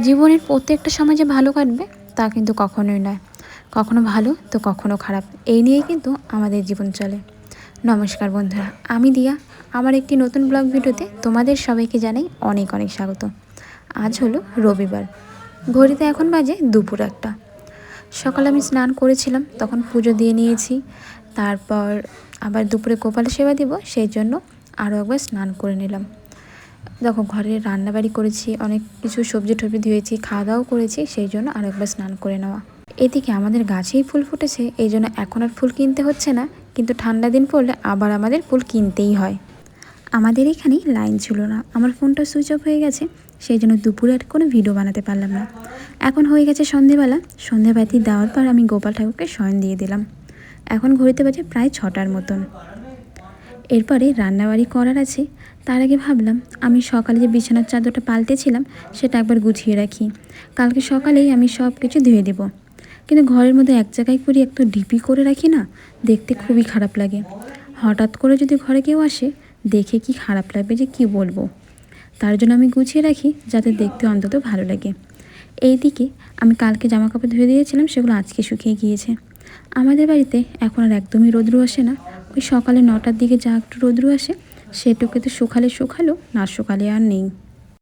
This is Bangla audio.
জীবনের প্রত্যেকটা সময় যে ভালো কাটবে, তা কিন্তু কখনোই নয়। কখনো ভালো, তো কখনো খারাপ। এই নিয়েই কিন্তু আমাদের জীবন চলে। নমস্কার বন্ধুরা, আমি দিয়া। আমার একটি নতুন ব্লগ ভিডিওতে তোমাদের সবাইকে জানাই অনেক অনেক স্বাগত। আজ হলো রবিবার। ঘড়িতে এখন বাজে দুপুর একটা। সকালে আমি স্নান করেছিলাম, তখন পুজো দিয়ে নিয়েছি। তারপর আবার দুপুরে গোপাল সেবা দিব, সেই জন্য আরও একবার স্নান করে নিলাম। দেখো, ঘরে রান্নাবাড়ি করেছি, অনেক কিছু সবজি টবজি ধুয়েছি খাওয়া দাওয়াও করেছি, সেই জন্য আরও একবার স্নান করে নেওয়া। এদিকে আমাদের গাছেই ফুল ফুটেছে, এই জন্য এখন আর ফুল কিনতে হচ্ছে না, কিন্তু ঠান্ডা দিন পড়লে আবার আমাদের ফুল কিনতেই হয়। আমাদের এখানে লাইন ছিল না, আমার ফোনটা সুইচ অফ হয়ে গেছে, সেই জন্য দুপুরে আর কোনো ভিডিও বানাতে পারলাম না। এখন হয়ে গেছে সন্ধেবেলা, সন্ধেবাতি দেওয়ার পর আমি গোপাল ঠাকুরকে শয়ন দিয়ে দিলাম। এখন ঘড়িতে বাজে প্রায় ছটার মতন। এরপরে রান্নাবাড়ি করার আছে, তার আগে ভাবলাম আমি সকালে যে বিছানার চাদরটা পাল্টেছিলাম সেটা একবার গুছিয়ে রাখি। কালকে সকালেই আমি সব কিছু ধুয়ে দেব। কিন্তু ঘরের মধ্যে এক জায়গায় করি একটু ডিপি করে রাখি না, দেখতে খুবই খারাপ লাগে। হঠাৎ করে যদি ঘরে কেউ আসে, দেখে কি খারাপ লাগবে যে কি বলব? তার জন্য আমি গুছিয়ে রাখি যাতে দেখতে অন্তত ভালো লাগে। এইদিকে আমি কালকে জামা কাপড় ধুয়ে দিয়েছিলাম, সেগুলো আজকে শুকিয়ে গিয়েছে। আমাদের বাড়িতে এখন আর একদমই রোদ্রু আসে না ওই সকালে নটার দিকে যা একটু রোদ্রু আসে সেটুকে সেটুকুতে শুকালে শুকালো, না শুকালে আর নেই।